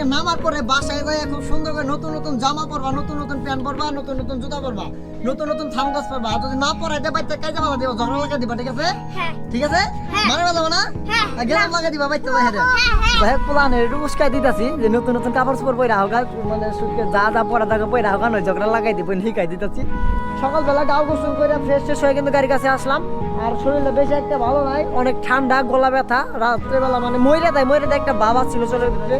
থেকে নামার পরে বাসায় যায় খুব সুন্দর করে নতুন নতুন জামা পরবা নতুন নতুন প্যান্ট পরবা নতুন নতুন জুতা পরবা নতুন নতুন থানগাছ পরবা। আর যদি না পরাইতে বাইতে কাজে মালা দিবা ঝগড়া লাগা দিবা ঠিক আছে? হ্যাঁ। ঠিক আছে? হ্যাঁ। মানে বাজাবো না? হ্যাঁ। গেলাম লাগা দিবা বাইতে বাইরে। হ্যাঁ হ্যাঁ। ভাই প্লান একটু উস্কাই দিতাছি যে নতুন নতুন কাপড় চোপড় পরে হোক মানে সুটকে যা যা পরা থাকে পরে হোক নয় ঝগড়া লাগাই দিব শিখাই দিতাছি। সকালবেলা গাও গোসল করে ফ্রেশ ট্রেশ হয়ে কিন্তু গাড়ির কাছে আসলাম। আর শরীরটা বেশি একটা ভালো নাই, অনেক ঠান্ডা, গলা ব্যথা। রাত্রেবেলা মানে ময়রা দেয় ময়রা দেয় একটা বাবা ছিল চলের ভিতরে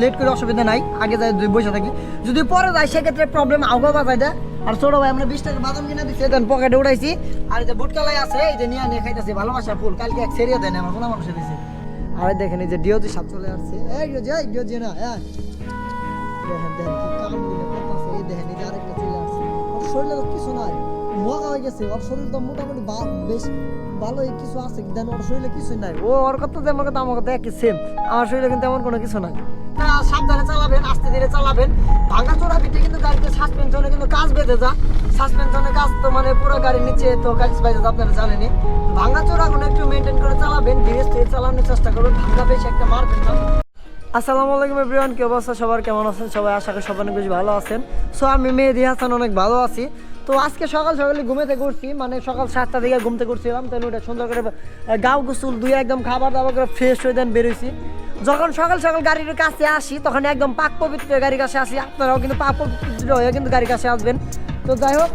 লেট করে অসুবিধা নাই, আগে যায় দুই বসে থাকি। যদি পরে যায়, সেক্ষেত্রে প্রবলেম আগে বাজায় দেয়। আর ছোট ভাই আমরা বিশ টাকা বাদাম কিনে দিচ্ছি দেন পকেটে উঠাইছি। আর যে বুটকালাই আছে, এই যে নিয়ে নিয়ে খাইতেছি, ভালোবাসা ফুল। কালকে এক সেরিয়া দেন আমার কোনো মানুষে দিছে। আর দেখেন এই যে ডিওজি সাপ চলে আসছে। এই ডিওজি এই ডিওজি না হ্যাঁ দেখেন দেখেন কি কাম করতেছে এই দেখেন, এই যে আরেকটা চলে আসছে। শরীরে কিছু নাই। গেছে, ওর শরীর তো মোটামুটি বেশ কিছু আছে ওর শরীরে কিছু নাই। ও ওর কথা যেমন কথা আমার কথা একই সেম আমার শরীরে কিন্তু এমন কোনো কিছু নাই। সাবধানে চালাবেন, আস্তে ধীরে চালাবেন। ভাঙা চোরা পিঠে কিন্তু গাড়িতে সাসপেনশনে কিন্তু কাজ বেঁধে যা। সাসপেনশনে কাজ তো মানে পুরো গাড়ির নিচে তো কাজ বাইরে যা, আপনারা জানেনি ভাঙা একটু মেনটেন করে চালাবেন, ধীরে স্থিরে চালানোর চেষ্টা করবেন। ভাঙা বেশি একটা মারবেন না। আসসালামু আলাইকুম এভরিওয়ান কি অবস্থা সবার? কেমন আছেন? সবাই আশা করি সবাই অনেক বেশি ভালো আছেন। সো আমি মেহেদি হাসান, অনেক ভালো আছি। তো আজকে সকাল সকালে ঘুমেতে করছি মানে সকাল সাতটা থেকে ঘুমতে করছিলাম তাহলে ওটা সুন্দর করে গাও গোসল দুই একদম খাবার দাবার করে ফ্রেশ হয়ে দেন বেরোইছি। যখন সকাল সকাল গাড়ির কাছে আসি, তখন একদম পাক পবিত্র গাড়ির কাছে আসি। আপনারাও কিন্তু পাক পবিত্র হয়ে কিন্তু গাড়ির কাছে আসবেন। তো যাই হোক,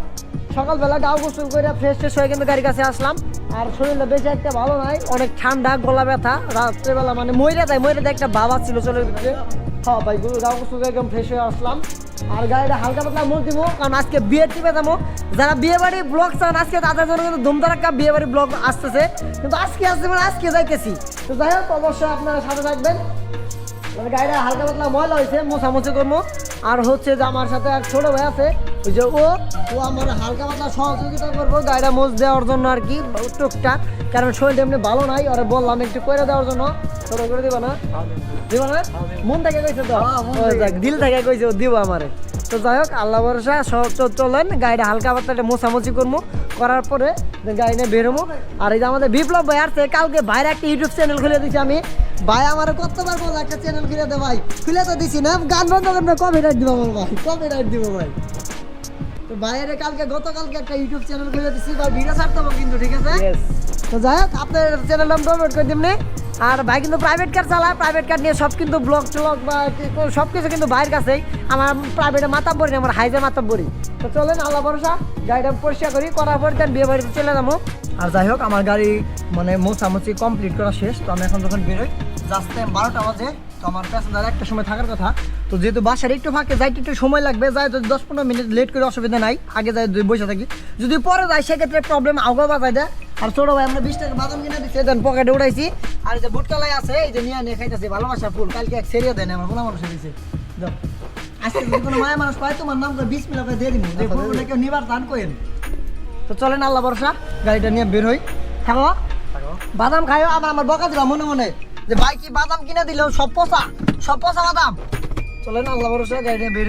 সকালবেলা গাও গোসল করে ফ্রেশ ফ্রেশ হয়ে কিন্তু গাড়ির কাছে আসলাম। আর শরীরটা বেশি একটা ভালো নাই, অনেক ঠান্ডা, গলা ব্যথা। রাত্রেবেলা মানে ময়রা দেয় ময়রা দেয় একটা বাবা ছিল ভিতরে। হ্যাঁ ভাই গাও গোসল করে একদম ফ্রেশ হয়ে আসলাম। আর গাড়িটা হালকা পাতলা মুখ দিব কারণ আজকে বিয়ের টিপে যাব যারা বিয়ে বাড়ি ব্লগ চান, আজকে তাদের জন্য কিন্তু ধুমধারাক্কা বিয়ে বাড়ি ব্লগ আসতেছে। কিন্তু আজকে আসছে মানে আজকে যাইতেছি। তো যাই হোক, অবশ্যই আপনারা সাথে থাকবেন। মানে গাড়িটা হালকা পাতলা ময়লা হয়েছে মোছামুছি করব আর হচ্ছে যে আমার সাথে এক ছোট ভাই আছে ওই যে ও ও আমার হালকা পাতলা সহযোগিতা করব গাড়িটা মোছ দেওয়ার জন্য আর কি টুকটাক কারণ শরীরটা এমনি ভালো নাই ওরা বললাম একটু করে দেওয়ার জন্য ছোট করে দিবা না? দিবা না? মন থেকে কইছে তো? দিল থেকে কইছে দিব আমারে। তো যাই হোক আল্লাহ ভরসা সব- চ- চলেন গাড়িটা হালকা পাতলা মোছামুছি করব করার পরে গাড়ি নিয়ে বেরোবো আর এই যে আমাদের বিপ্লব ভাই আসছে কালকে ভাইয়ের একটা ইউটিউব চ্যানেল খুলে দিচ্ছি আমি। ভাই আমার কতবার বল একটা চ্যানেল খুলে দে ভাই। খুলে তো দিছি না গান বন্ধ করবেন না কপি রাইট দিব আমার ভাই রাইট দিব ভাই। তো ভাইয়ের কালকে গতকালকে একটা ইউটিউব চ্যানেল খুলে দিছি ভাই ভিডিও ছাড়তে হবে কিন্তু ঠিক আছে? তো যাই হোক আপনার চ্যানেল নাম ডাউনলোড করে দিমনি। আর ভাই কিন্তু প্রাইভেট কার চালায় প্রাইভেট কার নিয়ে সব কিন্তু ব্লগ ট্লগ বা সব কিছু কিন্তু বাইরের কাছেই। আমার প্রাইভেটে মাতাব বড়ি না আমার হাইজে মাতাব বড়ি তো চলেন আল্লাহ ভরসা গাড়িটা পরিষ্কার করি করার পর দেন বিয়ে বাড়িতে চলে যাব। আর যাই হোক আমার গাড়ি মানে মোছামুছি কমপ্লিট করা শেষ। তো আমি এখন যখন বেরোই জাস্ট টাইম বারোটা বাজে। তো আমার প্যাসেঞ্জার একটা সময় থাকার কথা। তো যেহেতু বাসার একটু ফাঁকে যাইতে একটু সময় লাগবে যাই তো দশ পনেরো মিনিট লেট করে অসুবিধা নাই আগে যাই দুই বসে থাকি। যদি পরে যাই সেক্ষেত্রে প্রবলেম আগে বাজায় দেয়। আর ছোট ভাই আমরা বিশ টাকা বাদাম কিনে দিচ্ছি দেন পকেটে উঠাইছি। আর এই যে বুটকালাই আছে এই যে নিয়ে নিয়ে খাইতেছি ভালোবাসা ফুল। কালকে এক সেরিয়া দেন আমার কোনো মানুষে দিছে। আজকে যদি কোনো মায়া মানুষ পায় তোমার নাম করে বিশ মিনিট দিয়ে দিব। যে ফুলটা কেউ নিবার দান করেন। তো চলেন আল্লাহ ভরসা গাড়িটা নিয়ে বের হই। থাকো। বাদাম খাইও আবার আমার বকা দিবা মনে মনে। যে ভাই কি বাদাম কিনে দিল? সব পচা সব পচা বাদাম। চলেন, আল্লাহ ভরসা, গাড়ি নিয়ে বের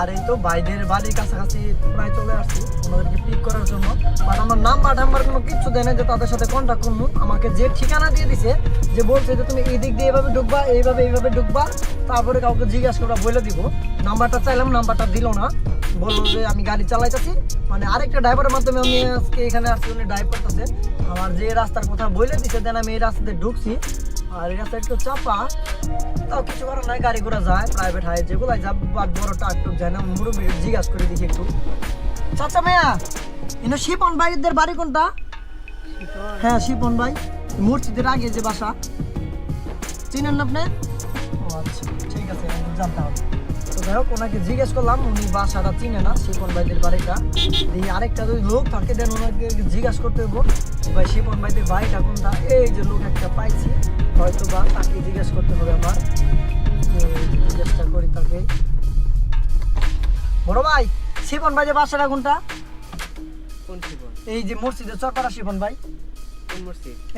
আর এই তো বাইদের বাড়ির কাছাকাছি প্রায় চলে আসছি ওনাদেরকে পিক করার জন্য। বাট আমার নাম্বার টাম্বার কোনো কিচ্ছু দেয় না যে তাদের সাথে কন্ট্যাক্ট করব। আমাকে যে ঠিকানা দিয়ে দিছে, যে বলছে যে তুমি এই দিক দিয়ে এইভাবে ঢুকবা, এইভাবে এইভাবে ঢুকবা, তারপরে কাউকে জিজ্ঞাসা করে বলে দিব। নাম্বারটা চাইলাম নাম্বারটা দিল না। বলল যে আমি গাড়ি চালাইতেছি। মানে আরেকটা ড্রাইভারের মাধ্যমে আমি আজকে এখানে আসছি, উনি ড্রাইভ করতেছে। আমার যে রাস্তার কথা বলে দিছে, দেন আমি এই রাস্তাতে ঢুকছি। আর এটা রাস্তা একটু চাপা। তাও কিছু করার নাই গাড়ি ঘোড়া যায় প্রাইভেট হাই যেগুলো যা বাট বড় টাক টুক যায় না মুরব্বী জিজ্ঞাসা করে দেখি একটু। চাচা মেয়া এনে শিপন ভাইদের বাড়ি কোনটা? হ্যাঁ শিপন ভাই মসজিদের আগে যে বাসা। চিনেন না আপনি? ও আচ্ছা ঠিক আছে জানতে হবে তো যাই হোক ওনাকে জিজ্ঞেস করলাম উনি বাসাটা চিনে না শিপন ভাইদের বাড়িটা। এই আরেকটা যদি লোক থাকে দেন ওনাকে জিজ্ঞাসা করতে হব ভাই শিপন ভাইদের বাড়িটা কোনটা? এই যে লোক একটা পাইছি হয়তো বা তাকে জিজ্ঞেস করতে হবে আমার জিজ্ঞেসটা করি তাকে। বড় ভাই শিপন ভাই যে বাসাটা কোনটা? এই যে মসজিদের চরপাড়া শিপন ভাই।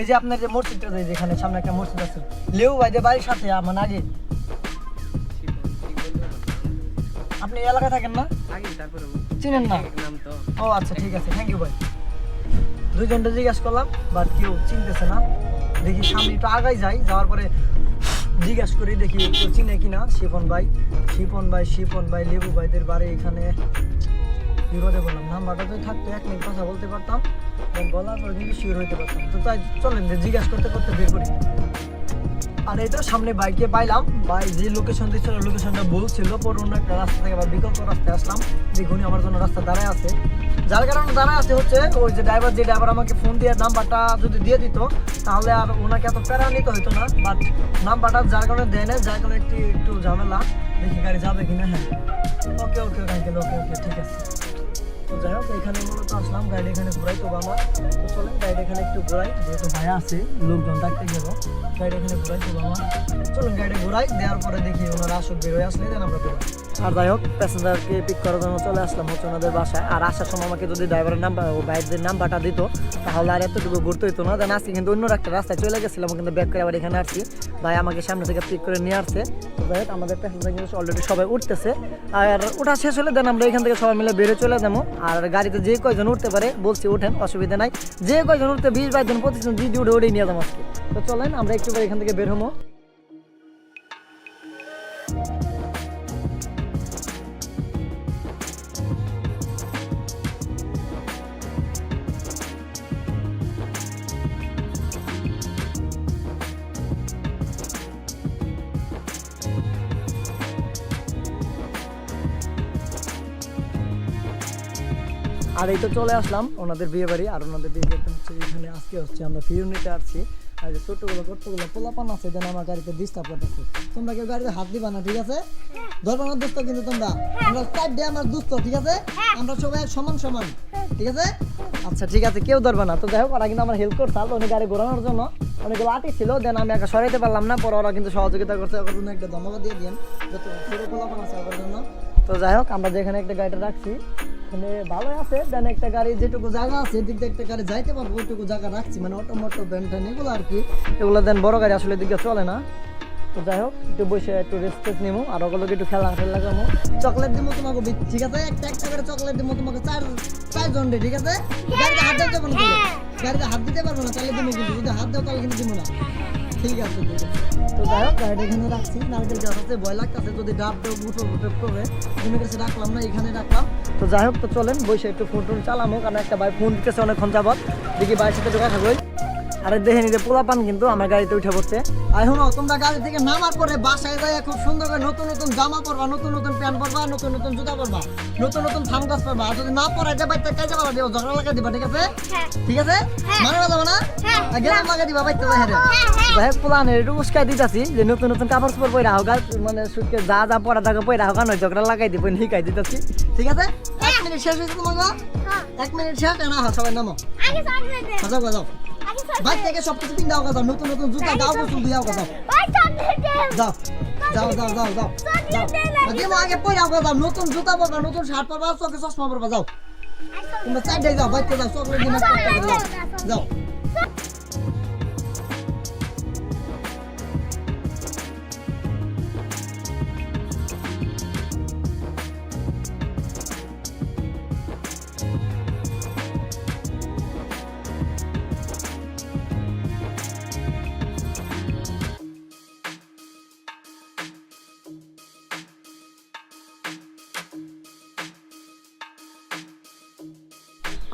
এই যে আপনার যে মসজিদটা যেখানে সামনে একটা মসজিদ আছে লেউ ভাই যে বাড়ির সাথে আমার আগে আপনি এলাকায় থাকেন না? তারপরে চিনেন না? তো। ও আচ্ছা ঠিক আছে থ্যাংক ইউ ভাই দুইজনটা জিজ্ঞেস করলাম বাট কেউ চিনতেছে না। দেখি সামনে একটু আগাই যাই যাওয়ার পরে জিজ্ঞেস করি দেখি কেউ চিনে কিনা শিপন ভাই। শিপন ভাই শিপন ভাই লেবু ভাইদের বাড়ি এখানে। বিপদে বললাম নাম্বারটা যদি থাকতো এক মিনিট কথা বলতে পারতাম। বলার পরে কিন্তু শিওর হইতে পারতাম। তো তাই চলেন যে জিজ্ঞাসা করতে করতে বের করি। আর এই তো সামনে বাইকে পাইলাম। ভাই যে লোকেশন দিচ্ছিল লোকেশনটা বলছিল পরে অন্য একটা রাস্তা থেকে আবার বিকল্প রাস্তায় আসলাম। দেখুন আমার জন্য রাস্তা দাঁড়ায় আছে। যার কারণে দাঁড়ায় আছে হচ্ছে ওই যে ড্রাইভার যে ড্রাইভার আমাকে ফোন দিয়ে নাম্বারটা যদি দিয়ে দিত, তাহলে আর ওনাকে এত প্যারা নিতে হতো না। বাট নাম্বারটা যার কারণে দেয় না যার কারণে একটু একটু ঝামেলা। দেখি গাড়ি যাবে কিনা হ্যাঁ। ওকে ওকে আঙ্কেল ওকে ওকে ঠিক আছে। তো যাই হোক, এখানে মূলত আসলাম, গাড়ি এখানে ঘোরাই তো বাবা। তো চলেন গাইড এখানে একটু ঘোরাই, যেহেতু ভাইয়া আছে, লোকজন ডাকতে গেল গাইড এখানে ঘোরাই তো বাবা। চলুন, গাড়ি ঘোরাই, দেওয়ার পরে দেখি ওনারা আসুক বেরোয় আসলে, দেন আমরা বেরোই আর যাই হোক, প্যাসেঞ্জারকে পিক করার জন্য চলে আসলাম হচ্ছে ওনাদের বাসায়। আর আসার সময় আমাকে যদি ড্রাইভারের নাম্বার ও বাইরের নাম্বারটা দিত, তাহলে আর এতটুকু ঘুরতে হতো না। দেন আজকে কিন্তু অন্য একটা রাস্তায় চলে গেছিলাম কিন্তু ব্যাক করে আবার এখানে আসছি। ভাই আমাকে সামনে থেকে পিক করে নিয়ে আসছে। তো যাই হোক, আমাদের প্যাসেঞ্জার কিন্তু অলরেডি সবাই উঠতেছে। আর ওটা শেষ হলে দেন আমরা এখান থেকে সবাই মিলে বেরো চলে যাব। আর গাড়িতে যে কয়জন উঠতে পারে, বলছি ওঠেন, অসুবিধা নাই। যে কয়জন উঠতে, বিশ, বাইশ জন, পঁচিশ জন দিদি উঠে উঠেই নিয়ে যাব আজকে। তো চলেন, আমরা একটু এখান থেকে বের হব। আর এই তো চলে আসলাম ওনাদের বিয়ে বাড়ি, আর ওনাদের বিয়ে বাড়িতে হচ্ছে এখানে আজকে হচ্ছে আমরা ফিরে নিতে আসছি। আর যে ছোট্টগুলো কতগুলো পোলাপান আছে, যেন আমার গাড়িতে ডিস্টার্ব করতেছে তোমরা কেউ গাড়িতে হাত দিবা না, ঠিক আছে? ধর্মানোর দুস্থ কিন্তু তোমরা। আমরা চার ডে আমার দুস্থ ঠিক আছে? আমরা সবাই সমান সমান, ঠিক আছে? আচ্ছা ঠিক আছে, কেউ ধরবে না। তো যাই হোক, ওরা কিন্তু আমার হেল্প করছে। উনি গাড়ি ঘোরানোর জন্য অনেকগুলো আটি ছিল, দেন আমি একা সরাইতে পারলাম না। পরে ওরা কিন্তু সহযোগিতা করছে। ওর জন্য একটা ধন্যবাদ দিয়ে দিন যত ছোট পোলাপান আছে ওর জন্য। তো যাই হোক, আমরা যেখানে একটা গাড়িটা রাখছি মানে ভালোই আছে দেন একটা গাড়ি যেটুকু জায়গা আছে এদিক দিয়ে একটা গাড়ি যাইতে পারব ওইটুকু জায়গা রাখছি মানে অটো মোটো ব্যান ট্যান এগুলো আর কি। এগুলো দেন বড় গাড়ি আসলে এদিকে চলে না। তো যাই হোক একটু বসে একটু রেস্ট নিবো আর ওগুলোকে একটু খেলা খেলা যাব চকলেট দিব তোমাকে ঠিক আছে? একটা একটা করে চকলেট দিব তোমাকে চার চারজন রে ঠিক আছে? গাড়িতে হাত দিতে পারব না। গাড়িতে হাত দিতে পারব না তাহলে দিব কিন্তু। যদি হাত দাও তাহলে কিন্তু দিব না। ঠিক আছে তো যাই হোক, গাড়িটা এখানে রাখছি। নারকেল গাছ আছে ভয় লাগতেছে, যদি ডাব ডাব উঠো, উঠে পড়বে তুমি কাছে রাখলাম না, এখানে রাখলাম। তো যাই হোক, তো চলেন, বসে একটু ফোন টোন চালামো, কারণ একটা ভাই ফোন দিতেছে অনেকক্ষণ যাবত দেখি ভাইয়ের সাথে ঢোকা থাকবে আরে দেখে নিতে পোলা পান কিন্তু আমার গাড়িতে উঠে পড়ছে। আর শুনো তোমরা গাড়ি থেকে নামার পরে বাসায় যায় খুব সুন্দর করে নতুন নতুন জামা পরবা নতুন নতুন প্যান্ট পরবা নতুন নতুন জুতা পরবা নতুন নতুন থাম গাছ পরবা। আর যদি না পরে যে বাইতে কাজে পাবা দিও ঝগড়া লাগা দিবা ঠিক আছে? ঠিক আছে? মানে না যাব না গেলাম লাগা দিবা বাইতে যায় হেরে যাই হোক পোলা আনে একটু উস্কাই দিতাছি যে নতুন নতুন কাপড় চোপড় পরে রাখো গা মানে সুটকে যা যা পরা থাকে পরে রাখো নয় ঝগড়া লাগাই দিব শিখাই দিতাছি। ঠিক আছে? এক মিনিট শেষ হয়েছে তোমাকে এক মিনিট শেষ না হয় সবাই নামো। আগে চকলেট দে বাইক থেকে সব কিছু কিনে যাও নতুন নতুন জুতা দাও গোসল দিয়ে যাও যাও। ভাই যাও যাও যাও যাও যাও। দিমো আগে যাও যাও নতুন জুতা পরবা নতুন শার্ট পরবা চোখে চশমা পরবা যাও। তোমরা চারটে যাও বাইকে যাও চকলেট দিন যাও।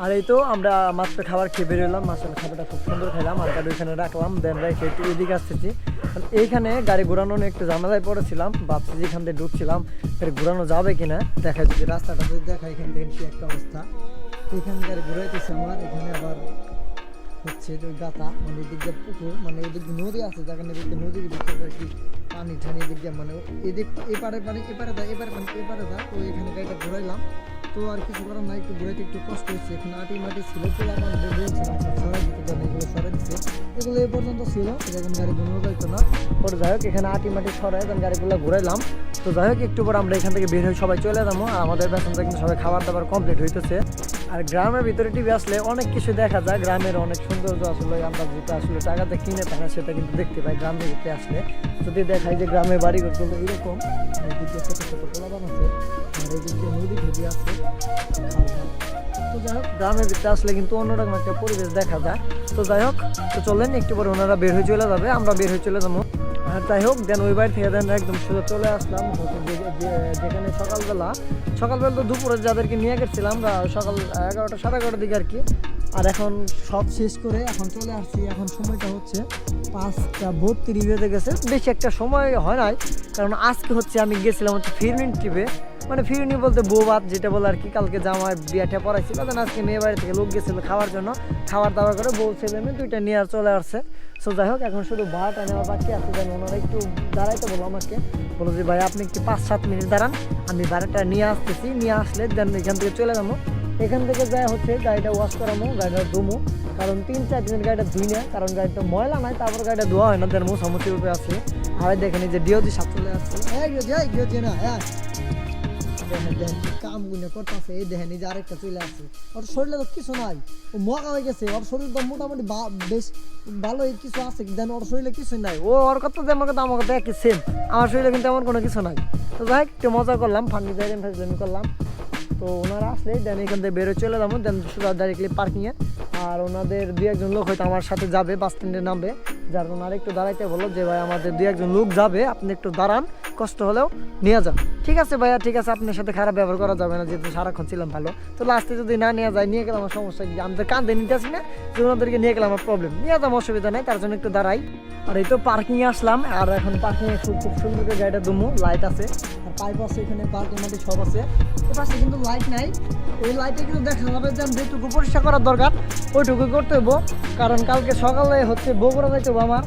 আর এই তো আমরা মাত্র খাবার খেয়ে বেরোলাম। মাছের খাবারটা খুব সুন্দর খেলাম আর গাড়ি ওইখানে রাখলাম দেন রেখে একটু এদিকে আসতেছি। এইখানে গাড়ি ঘোরানো নিয়ে একটু ঝামেলায় পড়েছিলাম, ভাবছি যেখান থেকে ঢুকছিলাম ফের ঘোরানো যাবে কিনা দেখা যদি রাস্তাটা যদি দেখা এখান থেকে কি একটা অবস্থা। এখানে গাড়ি ঘুরাইতেছে আমার, এখানে আবার হচ্ছে যে গাতা মানে এদিক দিয়ে পুকুর মানে এদিক নদী আছে যেখানে এদিক নদীর ভিতরে আর কি পানি ঠানি এদিক দিয়ে মানে এদিক, এপারে পানি, এপারে যায় এপারে পানি, এপারে যায় তো এখানে গাড়িটা ঘুরাইলাম। তো তো আর কিছু করার নাই, একটু ঘুরাইতে একটু কষ্ট হচ্ছে এখানে আটি মাটি ছিল বান্ধব বলছিলাম সরাই দিতে এগুলো সরাই এগুলো এ পর্যন্ত ছিল এখন গাড়ি ঘুরনো যাইতো না। পরে যাই হোক, এখানে আটি মাটি সরাই দেন, গাড়িগুলো ঘুরাইলাম। তো যাই হোক, একটু পরে আমরা এখান থেকে বের হয়ে সবাই চলে যাব। আর আমাদের বেতনটা কিন্তু সবাই খাবার দাবার কমপ্লিট হইতেছে। আর গ্রামের ভিতরে টিভি আসলে অনেক কিছু দেখা যায়। গ্রামের অনেক সৌন্দর্য আসলে আমরা যেটা আসলে টাকাতে কিনে থাকে সেটা কিন্তু দেখতে পাই গ্রাম থেকে আসলে। যদি দেখাই যে গ্রামের বাড়িঘরগুলো এরকম ছোটো ছোটো আছে, আর নদী ঢুকি আছে। তো যাই হোক গ্রামের ভিতরে আসলে কিন্তু অন্যরকম একটা পরিবেশ দেখা যায়। তো যাই হোক, তো চলেন, একটু পরে ওনারা বের হয়ে চলে যাবে, আমরা বের হয়ে চলে যাব। আর যাই হোক, দেন ওই বাড়ি থেকে দেন একদম সোজা চলে আসলাম। যেখানে সকালবেলা সকালবেলা তো দুপুরে যাদেরকে নিয়ে গেছিলাম সকাল এগারোটা, সাড়ে এগারোটার দিকে আর কি। আর এখন সব শেষ করে এখন চলে আসছি, এখন সময়টা হচ্ছে পাঁচটা বত্রিশ বেজে গেছে। বেশি একটা সময় হয় নাই, কারণ আজকে হচ্ছে আমি গেছিলাম হচ্ছে ফিরনিন ট্রিপে। মানে ফিরনি বলতে বউ ভাত যেটা বলে আর কি, কালকে জামাই বিয়াটা পড়াইছিল দেন আজকে মেয়ে বাড়ি থেকে লোক গেছিল খাওয়ার জন্য। খাবার দাবার করে বউ ছেলে মেয়ে দুইটা নিয়ে আর চলে আসছে। সো যাই হোক, এখন শুধু ভাড়াটা নেওয়া বাকি আছে দেন ওনারা একটু দাঁড়াইতে বলো আমাকে। বলো যে, ভাই, আপনি একটু পাঁচ সাত মিনিট দাঁড়ান, আমি ভাড়াটা নিয়ে আসতেছি, নিয়ে আসলে দেন এখান থেকে চলে যাব। এখান থেকে যায় হচ্ছে গাড়িটা ওয়াশ করামো গাড়িটা ধুমো। কারণ তিন চার দিনের গাড়িটা ধুই না কারণ গাড়িটা ময়লা নাই তারপর গাড়িটা ধোয়া হয় না দেন মোছামুছির উপরে আছে আর দেখেন যে ডিওজি সাপ চলে আসছে। না হ্যাঁ দেখেন দেখেন কাম গুনে করতেছে এই দেখেন এই যে আরেকটা চলে আসছে। ওর শরীরে তো কিছু নাই ও মগা হয়ে গেছে ওর শরীর তো মোটামুটি বেশ ভালোই কিছু আছে দেন ওর শরীরে কিছু নাই। ও ওর কথা যেমন কথা আমার কথা একই সেম আমার শরীরে কিন্তু এমন কোনো কিছু নাই। তো যাই একটু মজা করলাম ফান্ডি ফাজলামি করলাম। তো ওনারা আসলে দেন এখান থেকে বেরোয় চলে যাব, দেন ডাইরেক্টলি পার্কিংয়ে আর ওনাদের দু একজন লোক হয়তো আমার সাথে যাবে বাস স্ট্যান্ডে নামবে। যার ওনারা একটু দাঁড়াইতে বলল যে, ভাই, আমাদের দু একজন লোক যাবে, আপনি একটু দাঁড়ান, কষ্ট হলেও নিয়ে যান। ঠিক আছে ভাইয়া, ঠিক আছে, আপনার সাথে খারাপ ব্যবহার করা যাবে না, যেহেতু সারাক্ষণ ছিলাম ভালো। তো লাস্টে যদি না নিয়ে যায়, নিয়ে গেলে আমার সমস্যা কি? আমাদের কান্দে নিতে আসি না, যে ওনাদেরকে নিয়ে গেলে আমার প্রবলেম নিয়ে যাব অসুবিধা নেই, তার জন্য একটু দাঁড়াই। আর এই তো পার্কিংয়ে আসলাম, আর এখন পার্কিংয়ে খুব খুব সুন্দর করে গাড়িটা দুমু লাইট আছে। আর পাইপ আছে এখানে পার্ক মাটি সব আছে। এ পাশে কিন্তু লাইট নাই। ওই লাইটে কিন্তু দেখা যাবে যে যেটুকু পরিষ্কার করার দরকার ওইটুকু করতে হইব। কারণ কালকে সকালে হচ্ছে বগুড়া যাইতে হব আমার।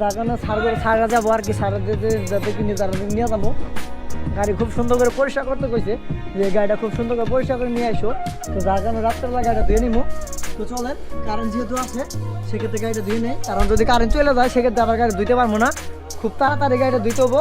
যার কারণে সার করে সারা যাব আর কি সারা যেতে, যাতে কিনে তারা নিয়ে যাব। গাড়ি খুব সুন্দর করে পরিষ্কার করতে কইছে যে গাড়িটা খুব সুন্দর করে পরিষ্কার করে নিয়ে আসো তো যার কারণে রাত্রেবেলা গাড়িটা ধুয়ে নিবো তো চলেন কারেন্ট যেহেতু আছে, সেক্ষেত্রে গাড়িটা ধুয়ে নেই। কারণ যদি কারেন্ট চলে যায়, সেক্ষেত্রে আবার গাড়ি ধুইতে পারব না। খুব তাড়াতাড়ি গাড়িটা ধুইতে হব।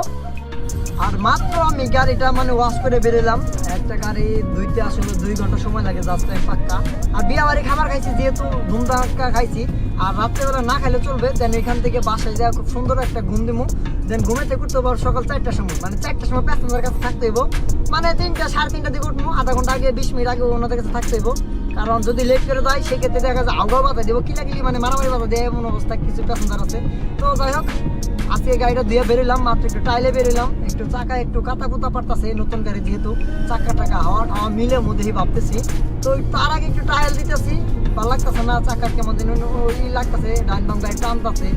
আর মাত্র আমি গাড়িটা মানে ওয়াশ করে বেরোলাম। একটা গাড়ি ধুইতে আসলে দুই ঘণ্টা সময় লাগে জাস্ট টাইম পাক্কা। আর বিয়া বাড়ি খাবার খাইছি, যেহেতু ধুমধাক্কা খাইছি, আর রাত্রেবেলা না খাইলে চলবে দেন এখান থেকে বাসায় যাওয়া খুব সুন্দর একটা ঘুম দিমু। দেন ঘুমেতে করতে পারব সকাল চারটার সময় মানে চারটার সময় প্যাসেঞ্জার কাছে থাকতে হইব। মানে তিনটা, সাড়ে তিনটা দিকে উঠবো আধা ঘণ্টা আগে, বিশ মিনিট আগে ওনাদের কাছে থাকতে হইব। কারণ যদি লেট করে দেয় সেক্ষেত্রে দেখা যায় আগাও বাধা দেবো, কিলাকিলি মানে মারামারি বাধা দেয় এমন অবস্থা কিছু প্যাসেঞ্জার আছে। তো যাই হোক আজকে গাড়িটা দিয়ে বেরোলাম, মাত্র একটু টাইলে বেরোলাম, একটু চাকা, একটু কাতা কুতা পারতাছে নতুন গাড়ি যেহেতু, চাকা টাকা হাওয়া টাওয়া মিলে মধ্যেই ভাবতেছি। তো তার আগে একটু টাইল দিতেছি, ভালো লাগতেছে না চাকা কেমন যেন ওই লাগতেছে ডাইন বাম গাড়ি টানতেছে।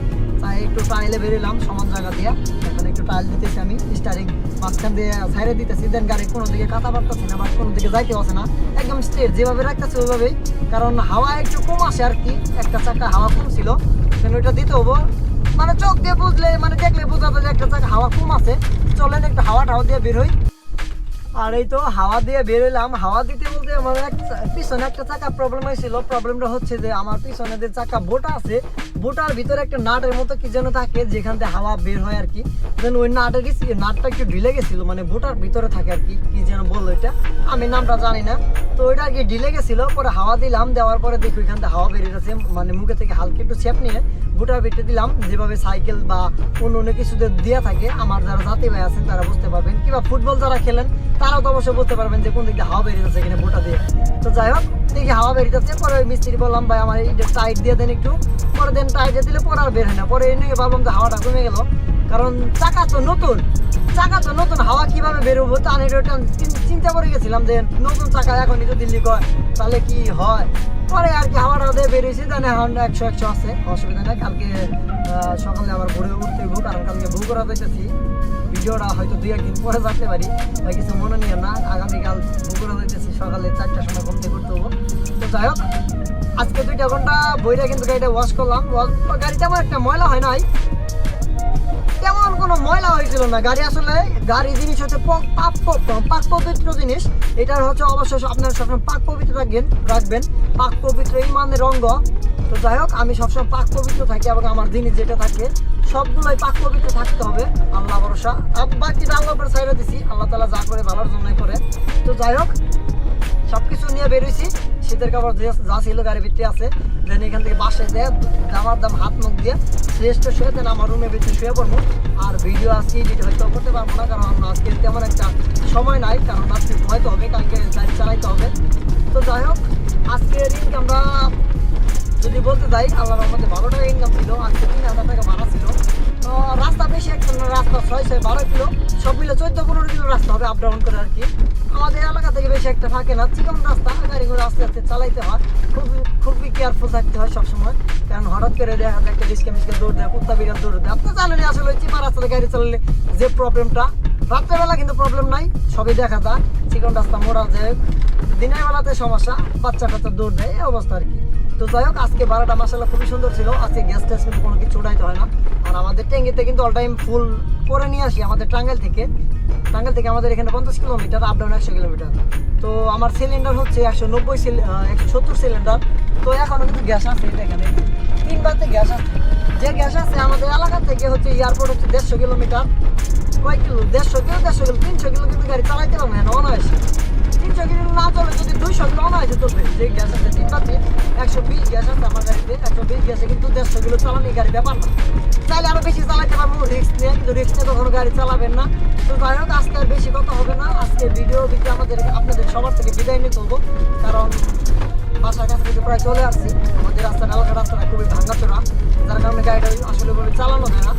তাই একটু টাইলে বেরোলাম, সমান জায়গা দিয়ে। এখন একটু টাইল দিতেছি আমি স্টারিং মাঝখান দিয়ে সাইডে দিতেছি দেন গাড়ি কোনো দিকে কাতা পারতেছে না, বা কোনো দিকে যাইতে আসে না। একদম স্টেট যেভাবে রাখতেছে ওইভাবেই। কারণ হাওয়া একটু কম আসে আর কি, একটা চাকা হাওয়া কম ছিল দেন ওইটা দিতে হব। মানে চোখ দিয়ে বুঝলে মানে দেখলে বোঝা যায় একটা জায়গা হাওয়া কম আছে। চলেন একটু হাওয়া টাওয়া দিয়ে বের হই। আর এই তো হাওয়া দিয়ে বেরোলাম হাওয়া দিতে আমার পিছনে একটা চাকা প্রবলেম হয়েছিল। প্রবলেমটা হচ্ছে যে আমার পিছনে যে চাকা বোটা আছে, বোটার ভিতরে একটা নাটের মতো কি যেন থাকে, যেখান থেকে হাওয়া বের হয় আর কি। দেন ওই নাটের নাটটা একটু ঢিলে গেছিল মানে বোটার ভিতরে থাকে আর কি কি যেন বলল এটা আমি নামটা জানি না। তো ওইটা আর কি ঢিলে গেছিল, পরে হাওয়া দিলাম, দেওয়ার পরে দেখি ওইখান থেকে হাওয়া বেরিয়ে গেছে মানে মুখে থেকে হালকা একটু ছেপ নিয়ে বোটার ভিতরে দিলাম, যেভাবে সাইকেল বা অন্য অন্য কিছু দিয়ে থাকে, আমার যারা জাতি ভাই আছেন তারা বুঝতে পারবেন, কিংবা ফুটবল যারা খেলেন, তারাও তো অবশ্যই বুঝতে পারবেন যে কোন দিক দিয়ে হাওয়া বেরিয়ে যাচ্ছে এখানে বোটা দিয়ে। তো যাই হোক, দেখি হাওয়া বেরিয়ে পরে ওই মিস্ত্রি বললাম, ভাই, আমার এই টাইট দিয়ে দেন একটু। পরে দেন টাইট দিলে পরে আর বের হয় না। পরে এনে ভাবলাম যে হাওয়াটা কমে গেল। কারণ চাকা তো নতুন, চাকা তো নতুন, হাওয়া কীভাবে বেরোবো তা আমি চিন্তা করে গেছিলাম যে নতুন চাকা এখন যদি লিক হয়, তাহলে কি হয়? পরে আর কি হাওয়াটা দিয়ে বেরিয়েছি দেন এখন একশো একশো আছে, অসুবিধা নেই। কালকে সকালে আবার ভোরে উঠতে হইবো, কারণ কালকে ভু করা যাইতেছি। ভিডিওটা হয়তো দুই একদিন পরে যাতে পারি, বা কিছু মনে নিয়ে না, আগামীকাল বগুড়া যাইতেছি। সকালে চারটার সময় ঘুম থেকে করতে হব। তো যাই হোক, আজকে দুইটা ঘণ্টা বইটা কিন্তু গাড়িটা ওয়াশ করলাম। গাড়িটা আমার একটা ময়লা হয় নাই। তেমন কোনো ময়লা হয়েছিল না। গাড়ি আসলে গাড়ি জিনিস হচ্ছে পাক পাক পবিত্র জিনিস। এটার হচ্ছে অবশ্যই আপনারা সবসময় পাক পবিত্র রাখবেন রাখবেন। পাক পবিত্র ইমানের রঙ্গ তো যাই হোক, আমি সবসময় পাক পবিত্র থাকি এবং আমার জিনিস যেটা থাকে, সবগুলোই পাক পবিত্র থাকতে হবে। আল্লাহ ভরসা। বাকিটা আল্লাহ উপরে দিছি। আল্লাহ তালা যা করে ভালোর জন্যই করে। তো যাই হোক সবকিছু নিয়ে বেরোইছি। শীতের কাপড় যা ছিল, গাড়ি ভিতরে আছে। দেন এখান থেকে বাসায় দেয় দামার দাম হাত মুখ দিয়ে শ্রেষ্ঠ শুয়ে দেন আমার রুমের ভিতরে শুয়ে পড়ব। আর ভিডিও আজকে এডিট হয়তো করতে পারব না, কারণ আমরা আজকে তেমন একটা সময় নাই, কারণ আজকে ঘুমাইতে হবে, কালকে গাড়ি চালাইতে হবে। তো যাই হোক, আজকের ইনকামটা যদি বলতে যাই, আল্লাহর রহমতে বারো টাকা ইনকাম ছিল, আজকে তিন হাজার টাকা ভাড়া ছিল। রাস্তা বেশি একটা রাস্তা ছয় ছয় বারো কিলো। সব মিলে চোদ্দ পনেরো কিলো রাস্তা হবে আপ ডাউন করে আর কি। আমাদের এলাকা থেকে বেশি একটা থাকে না, চিকন রাস্তা গাড়ি করে আস্তে আস্তে চালাইতে হয়। খুব, খুবই কেয়ারফুল থাকতে হয় সবসময়। কারণ হঠাৎ করে দেখা যায় একটা রিস্কে মিসকে দৌড় দেয়, কুত্তা বিড়াল দৌড় দেয়। আপনি জানেন আসলে চিপা রাস্তাতে গাড়ি চালালে যে প্রবলেমটা রাত্রেবেলা কিন্তু প্রবলেম নাই, সবই দেখা যায়। চিকন রাস্তা মোড়া যায় দিনের বেলাতে সমস্যা বাচ্চা কাচ্চা দৌড় দেয় এই অবস্থা আর কি। তো যাই হোক, আজকে বারোটা মাসাল্লাহ খুবই সুন্দর ছিল। আজকে গ্যাস ট্যাস কিন্তু কোনো কিছু উঠাইতে হয় না। আর আমাদের ট্যাঙ্কিতে কিন্তু অল টাইম ফুল করে নিয়ে আসি আমাদের টাঙ্গাইল থেকে। টাঙ্গাইল থেকে আমাদের এখানে পঞ্চাশ কিলোমিটার আপ ডাউন একশো কিলোমিটার। তো আমার সিলিন্ডার হচ্ছে একশো নব্বই একশো সত্তর সিলিন্ডার তো এখনও কিন্তু গ্যাস আছে এখানে তিনবারতে গ্যাস আছে। যে গ্যাস আছে আমাদের এলাকা থেকে হচ্ছে এয়ারপোর্ট হচ্ছে দেড়শো কিলোমিটার। কয় কিলো, দেড়শো কিলো দেড়শো কিলো, তিনশো কিলো কিন্তু গাড়ি চালাইতে পারব না, অনায়াসে। তিনশো কিলো না চলে যদি দুইশো কিলো অনায়াসে চলবে যে গ্যাস আছে তিন পাচ্ছি একশো বিশ গ্যাস আছে আমার গাড়িতে, একশো বিশ গ্যাসে কিন্তু দেড়শো কিলো চালানি গাড়ি ব্যাপার না। চাইলে আরও বেশি চালাতে পারব রিক্স নিয়ে, কিন্তু রিক্স নিয়ে কখনো গাড়ি চালাবেন না। তো যাই হোক, আজকে আর বেশি কথা হবে না। আজকে ভিডিও ভিডিও আমাদের, আপনাদের সবার থেকে বিদায় নিতে হব। কারণ বাসার কাছে থেকে প্রায় চলে আসছি। আমাদের রাস্তাটা, এলাকার রাস্তাটা খুবই ভাঙাচোরা। যার কারণে গাড়িটা আসলে ভাবে চালানো যায় না।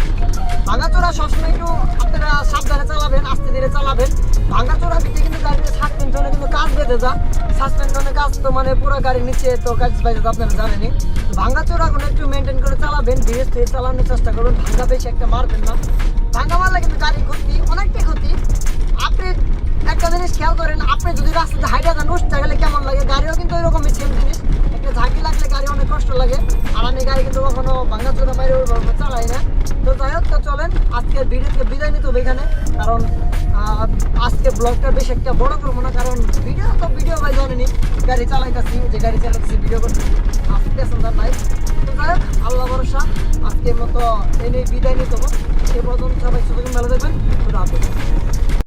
ভাঙাচোরা সবসময় একটু আপনারা সাবধানে চালাবেন, আস্তে ধীরে চালাবেন। ভাঙাচোরা দিকে কিন্তু গাড়িতে সাসপেনশনে কিন্তু কাজ বেঁধে যা সাসপেনশনের কাজ তো মানে পুরো গাড়ির নিচে তো কাজ বাইরে তো আপনারা জানেনই। ভাঙাচোরা কোনো একটু মেনটেন করে চালাবেন, ধীরে ধীরে চালানোর চেষ্টা করবেন। ভাঙা বেশি একটা মারবেন না। ভাঙা মারলে কিন্তু গাড়ির ক্ষতি, অনেকটাই ক্ষতি। জিনিস খেয়াল করেন, আপনি যদি রাস্তাতে হাইটা যান উঠতে গেলে কেমন লাগে? গাড়িও কিন্তু ওইরকমই সেম জিনিস। একটা ঝাঁকি লাগলে গাড়ি অনেক কষ্ট লাগে। আর আমি গাড়ি কিন্তু কখনো ভাঙা চোরা মাইরে ওইভাবে চালাই না। তো যাই হোক, তো চলেন, আজকের ভিডিওকে বিদায় নিতে হবে এখানে। কারণ আজকে ব্লগটা বেশ একটা বড় করব না, কারণ ভিডিও তো ভিডিও ভাই জানেনি গাড়ি চালাইতেছি, যে গাড়ি চালাইতেছি, ভিডিও করতেছি আজকে প্যাসেঞ্জার নাই তো যাই হোক, আল্লাহ ভরসা, আজকের মতো এনে বিদায় নিতে হব। সে পর্যন্ত সবাই সুযোগ ভালো দেবেন